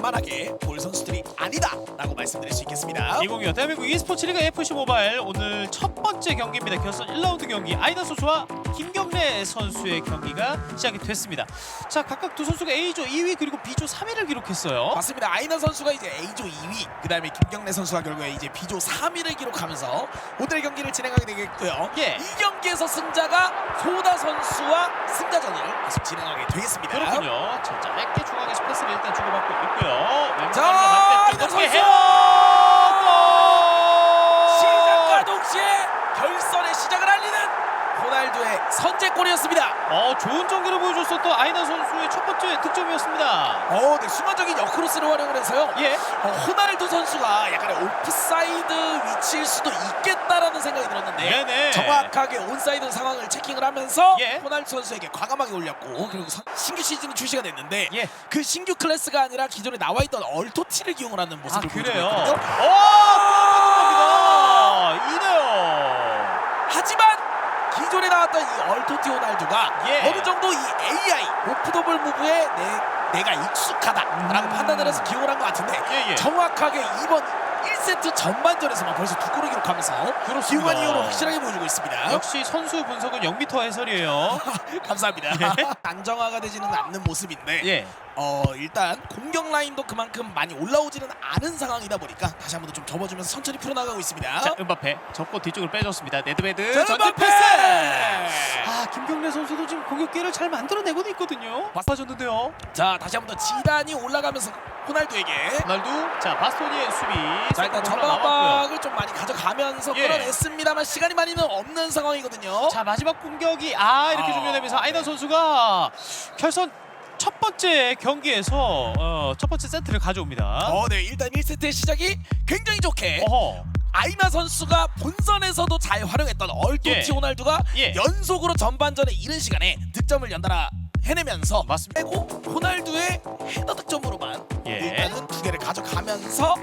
만만하게 볼 선수들이 아니다 라고 말씀드릴 수 있겠습니다. 2025 대한민국 e스포츠 리그 FC 모바일 오늘 첫 번째 경기입니다. 결선 1라운드 경기 아이다 선수와 김경래 선수의 경기가 시작이 됐습니다. 자 각각 두 선수가 A조 2위 그리고 B조 3위를 기록했어요. 맞습니다. 아이나 선수가 이제 A조 2위, 그다음에 김경래 선수가 결국에 이제 B조 3위를 기록하면서 오늘의 경기를 진행하게 되겠고요. 예. 이 경기에서 승자가 소다 선수와 승자전을 계속 진행하게 되겠습니다. 그렇군요. 자 짧게 중앙에서 패스를 일단 주고받고 있고요. 왼발로 자, 높게 선수! 헤어! 선제골이었습니다. 어 좋은 전개를 보여줬었던 아이나 선수의 첫 번째 득점이었습니다. 어, 네, 순간적인 역크로스를 활용을 해서요. 예. 어, 호날두 선수가 약간의 오프사이드 위치일 수도 있겠다라는 생각이 들었는데 네네. 정확하게 온사이드 상황을 체킹을 하면서 예. 호날두 선수에게 과감하게 올렸고 그리고 선- 신규 시즌이 출시가 됐는데 예. 그 신규 클래스가 아니라 기존에 나와 있던 얼토티를 기용을 하는 아 모습을. 보여주고 있거든요. 오! 기존에 나왔던 이 얼토티 호날두가 예. 어느 정도 이 AI 오프더블 무브에 내, 내가 익숙하다라고 음. 판단을 해서 기용을 한 것 같은데 예, 예. 정확하게 이번 1세트 전반전에서만 벌써 두 골을 기록하면서 그렇습니다. 기용한 이유로 확실하게 보여주고 있습니다. 역시 선수 분석은 0m 해설이에요. 감사합니다. 안정화가 되지는 않는 모습인데 예. 어 일단 공격 라인도 그만큼 많이 올라오지는 않은 상황이다 보니까 다시 한 번 더 좀 접어주면서 천천히 풀어나가고 있습니다. 자, 음바페 접고 뒤쪽으로 빼줬습니다. 네드베드 자, 전진! 패스. 아, 김경래 선수도 지금 공격 기회를 잘 만들어내고도 있거든요. 맞빠졌는데요. 자 다시 한 번 더 지단이 올라가면서 호날두에게 호날두. 자, 바스토니의 수비. 자 일단. 전방박을 좀 많이 가져가면서 예. 끌어냈습니다만 시간이 많이는 없는 상황이거든요. 자, 마지막 공격이 아, 이렇게 아. 종료되면서 아이단 선수가 결선 첫 번째 경기에서 어, 첫 번째 세트를 가져옵니다. 어, 네 일단 1세트의 시작이 굉장히 좋게 어허. 아이나 선수가 본선에서도 잘 활용했던 얼토티 예. 호날두가 예. 연속으로 전반전에 이른 시간에 득점을 연달아 해내면서 맞습니다. 빼고 호날두의 헤더 득점으로만 예. 일단은 두 개를 가져가면서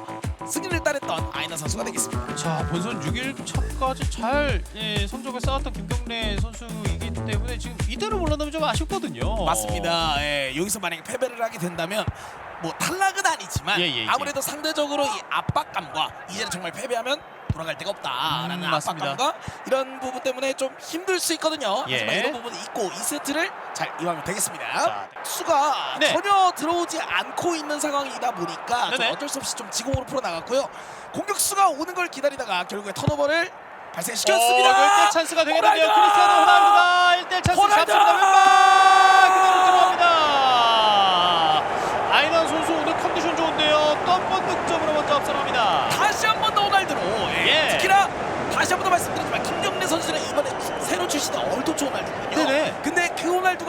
승리를 따냈던 아이나 선수가 되겠습니다. 자 본선 6일 차까지 잘 예, 성적을 쌓았던 김경래 선수이기 때문에 지금 이대로 올라가면 좀 아쉽거든요. 맞습니다. 예, 여기서 만약에 패배를 하게 된다면 뭐 탈락은 아니지만 예, 예, 예. 아무래도 상대적으로 이 압박감과 이제는 정말 패배하면 돌아갈 데가 없다라는 음, 맞습니다. 압박감과 이런 부분 때문에 좀 힘들 수 있거든요. 예. 하지만 이런 부분이 있고 이 세트를 잘 이용하면 되겠습니다. 자, 수가 네. 전혀 들어오지 않고 있는 상황이다 보니까 좀. 어쩔 수 없이 좀 지공으로 풀어 나갔고요. 공격 수가 오는 걸 기다리다가 결국에 턴오버를 발생시켰습니다. 어, 1대 찬스가 되겠는데요. 크리스티아노 호날두가 1대 찬스! 잡습니다. 왼발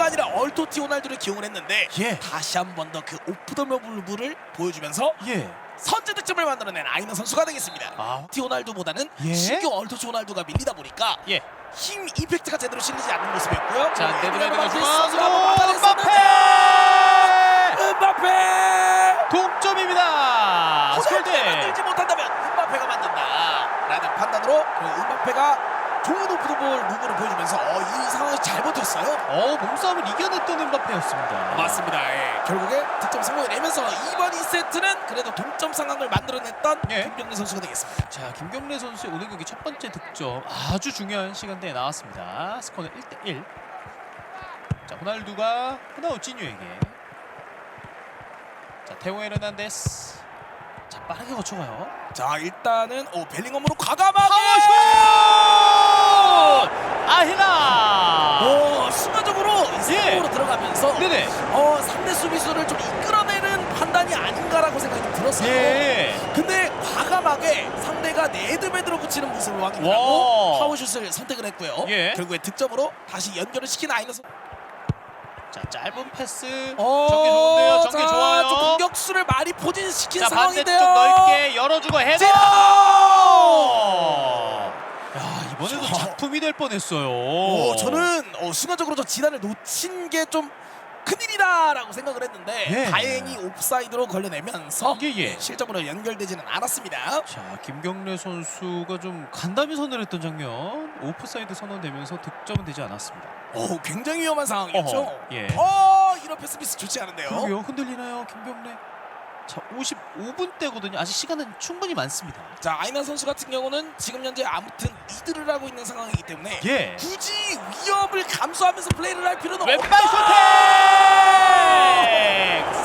아니라 얼토티 호날두를 기용을 했는데 예. 다시 한 번 더 그 오프더머블부를 보여주면서 예. 선제 득점을 만들어낸 아이나 선수가 되겠습니다. 아. 티 호날두보다는 예? 신규 얼토치 호날두가 밀리다 보니까 예. 힘 이펙트가 제대로 실리지 않는 모습이었고요. 자, 한번 중앙으로 음바페! 음바페 동점입니다. 호날두가. 만들지 못한다면 음바페가 만든다라는 판단으로 그 음바페가 좋은 오프 더볼 무브를 보여주면서 어, 이 상황을 잘 버텼어요. 어 몸싸움을 이겨냈던 음바페였습니다. 맞습니다. 예. 결국에 득점 성공을 내면서 이번 2세트는 그래도 동점 상황을 만들어냈던 예. 김경래 선수가 되겠습니다. 자 김경래 선수의 오늘 경기 첫 번째 득점 아주 중요한 시간대에 나왔습니다. 스코어는 1대1. 자 호날두가 호나우지뉴에게 자 테오 에르난데스 자 빠르게 거쳐가요. 자 일단은 어, 벨링엄으로 과감하게 파워슛! 아히라. 오 순간적으로 이 세으로 들어가면서 예. 네네. 어 상대 수비수를 좀 이끌어내는 판단이 아닌가라고 생각이 좀 들었어요. 예. 근데 과감하게 상대가 네드베드로 붙이는 모습을 확인하고 와. 파워슛을 선택을 했고요. 예. 결국에 득점으로 다시 연결을 시킨 아이너스. 자 짧은 패스. 어, 전개 좋은데요. 전개 자, 좋아요. 좀 공격수를 많이 포진시킨 자 상황인데요. 반대쪽 넓게 열어주고 헤더. 이번에도 자. 작품이 될 뻔했어요. 오, 저는 어, 순간적으로 저 지단을 놓친 게 좀 큰일이다라고 생각을 했는데 예. 다행히 옵사이드로 걸려내면서 예, 예. 실점으로 연결되지는 않았습니다. 자 김경래 선수가 좀 간담이 선언했던 장면 오프사이드 선언되면서 득점은 되지 않았습니다. 오, 굉장히 위험한 상황이었죠. 어허, 예. 어, 이런 패스 미스 좋지 않은데요. 그러게요 흔들리나요 김경래? 자 55분 대거든요. 아직 시간은 충분히 많습니다. 자 아이나 선수 같은 경우는 지금 현재 아무튼 리드를 하고 있는 상황이기 때문에 예. 굳이 위협을 감수하면서 플레이를 할 필요는 왼발. 슈팅!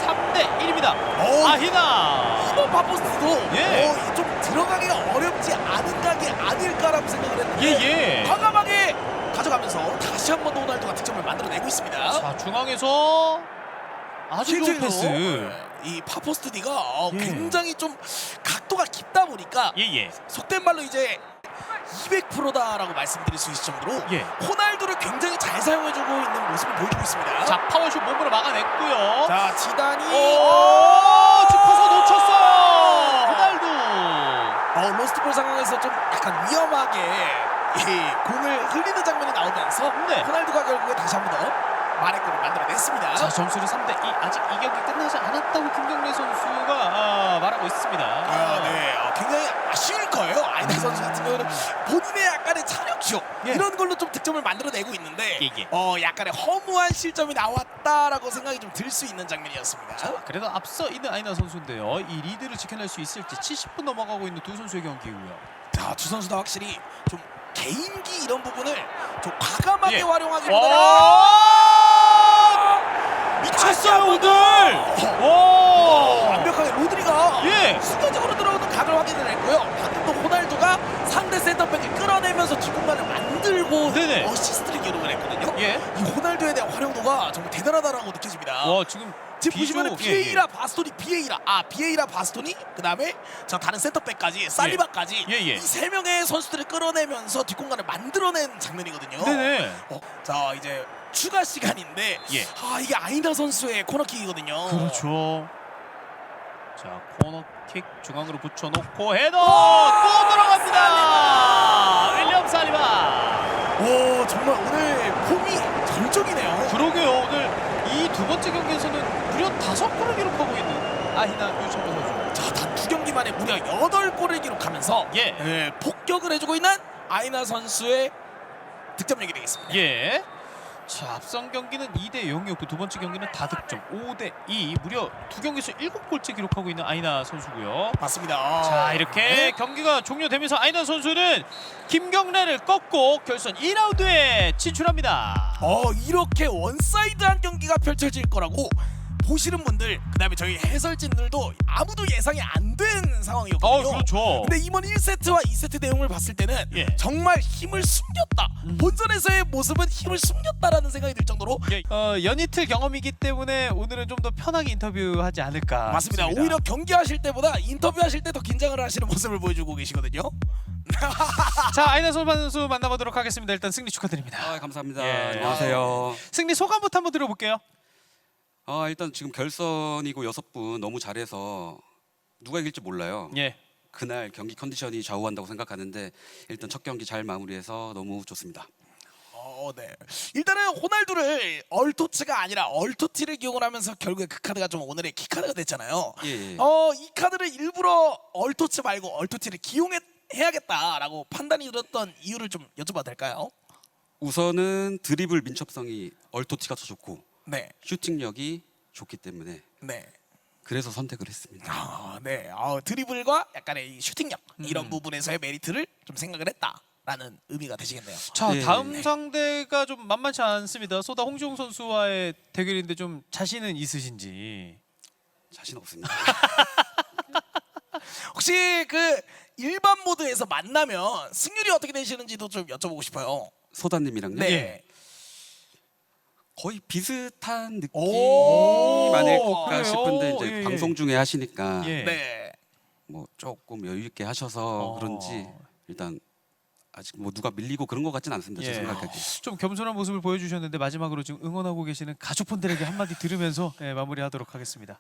3대 1입니다. 어, 아히나. 이번 파포스도 예. 어, 좀 들어가기가 어렵지 않은 각이 아닐까라고 생각을 했는데 예 예. 과감하게 가져가면서 다시 한번더 호날두가 득점을 만들어내고 있습니다. 자 중앙에서 아주 좋은 패스. 이 파포스트 D가 어, 예. 굉장히 좀 각도가 깊다 보니까 예예. 속된 말로 이제 200%다라고 말씀드릴 수 있을 정도로 예. 호날두를 굉장히 잘 사용해주고 있는 모습을 보여주고 있습니다. 자 파워슛 몸으로 막아냈고요. 자, 지단이 오, 짚어서 놓쳤어. 호날두. 어, 로스트볼 상황에서 좀 약간 위험하게 이 공을 흘리는 장면이 나오면서 네. 호날두가 결국에 다시 한번 더 만회골을 만들어냈습니다. 자 점수는 3대 2. 아직 이 경기 끝나지 않았다고 김경래 선수가 아, 말하고 있습니다. 아, 네. 어, 굉장히 아쉬울 거예요. 아이다 선수 같은 경우는 본인의 약간의 차력쇼 예. 이런 걸로 좀 득점을 만들어내고 있는데 예, 예. 어, 약간의 허무한 실점이 나왔다라고 생각이 좀 들 수 있는 장면이었습니다. 자, 그래도 앞서 있는 아이나 선수인데요. 이 리드를 지켜낼 수 있을지 70분 넘어가고 있는 두 선수의 경기고요. 자, 두 선수 다 확실히 좀 개인기 이런 부분을 좀 과감하게 예. 활용하기보다는 쳤어요 오늘. 어, 와! 완벽하게 로드리가 예. 순간적으로 들어오는 각을 확인을 했고요. 방금도 호날두가 상대 센터백을 끌어내면서 뒷공간을 만들고 네네. 어시스트를 기록을 했거든요. 예. 이 호날두에 대한 활용도가 정말 대단하다라고 느껴집니다. 와 지금 지금 비주- 보시면 예, 비에이라 바스토니 비에이라 아 비에이라 바스토니 그다음에 저 다른 센터백까지 살리바까지 예, 예. 이 세 명의 선수들을 끌어내면서 뒷공간을 만들어낸 장면이거든요. 네네. 어, 자 이제 추가 시간인데 예. 아 이게 아이나 선수의 코너킥이거든요. 그렇죠. 자 코너킥 중앙으로 붙여놓고 헤더 또 들어갑니다. 윌리엄 살리바. 오 정말 오늘 폼이 절정이네요. 그러게요 오늘 이 두 번째 경기에서는 무려 다섯 골을 기록하고 있는 아히나 유철배 선수. 자단 두 경기만에 무려 8골을 기록하면서 예. 예, 폭격을 해주고 있는 아이나 선수의 득점력이 되겠습니다. 예. 자 앞선 경기는 2대 0이었고 두 번째 경기는 다득점 5대 2 무려 두 경기에서 7골째 기록하고 있는 아이나 선수고요. 맞습니다. 자 이렇게 네. 경기가 종료되면서 아이나 선수는 김경래를 꺾고 결선 2라운드에 진출합니다. 어 이렇게 원사이드한 경기가 펼쳐질 거라고 보시는 분들 그다음에 저희 해설진들도 아무도 예상이 안된 상황이었거든요. 어 그렇죠. 근데 이번 1세트와 2세트 내용을 봤을 때는 예. 정말 힘을 숨겼다. 음. 본선에서의 모습은 힘을 숨겼다라는 생각이 들 정도로 예, 어, 연이틀 경험이기 때문에 오늘은 좀 더 편하게 인터뷰하지 않을까 맞습니다. 싶습니다. 오히려 경기하실 때보다 인터뷰하실 때 더 긴장을 하시는 모습을 보여주고 계시거든요. 자 아이나 선수 만나보도록 하겠습니다. 일단 승리 축하드립니다. 아, 감사합니다. 예. 안녕하세요. 승리 소감부터 한번 들어볼게요. 아, 일단 지금 결선이고 여섯 분 너무 잘해서 누가 이길지 몰라요. 예. 그날 경기 컨디션이 좌우한다고 생각하는데 일단 첫 경기 잘 마무리해서 너무 좋습니다. 어, 네. 일단은 호날두를 얼토츠가 아니라 얼토티를 기용을 하면서 결국에 그 카드가 좀 오늘의 키 카드가 됐잖아요. 예, 예. 어, 이 카드를 일부러 얼토츠 말고 얼토티를 기용해야겠다라고 판단이 들었던 이유를 좀 여쭤봐도 될까요? 우선은 드리블 민첩성이 얼토티가 더 좋고 네, 슈팅력이 좋기 때문에 네. 그래서 선택을 했습니다. 아, 네. 어, 드리블과 약간의 이 슈팅력 음. 이런 부분에서의 메리트를 좀 생각을 했다라는 의미가 되시겠네요. 자 예. 다음 상대가 좀 만만치 않습니다. 소다 홍지용 선수와의 대결인데 좀 자신은 있으신지. 자신 없습니다. 혹시 그 일반 모드에서 만나면 승률이 어떻게 되시는지도 좀 여쭤보고 싶어요. 소다님이랑요. 네. 예. 거의 비슷한 느낌 오, 아닐까 그래요? 싶은데 이제 예, 예. 방송 중에 하시니까 예. 네. 뭐 조금 여유 있게 하셔서 어. 그런지 일단 아직 뭐 누가 밀리고 그런 것 같진 않습니다. 예. 제 생각하기. 좀 겸손한 모습을 보여주셨는데 마지막으로 지금 응원하고 계시는 가족분들에게 한마디 들으면서 예, 마무리하도록 하겠습니다.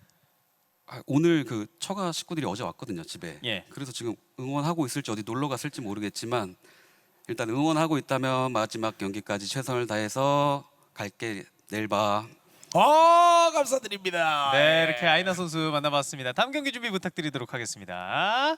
아, 오늘 그 처가 식구들이 어제 왔거든요 집에. 예. 그래서 지금 응원하고 있을지 어디 놀러 갔을지 모르겠지만 일단 응원하고 있다면 마지막 경기까지 최선을 다해서 갈게 내일 봐. 어, 감사드립니다. 네, 이렇게 아이나 선수 만나봤습니다. 다음 경기 준비 부탁드리도록 하겠습니다.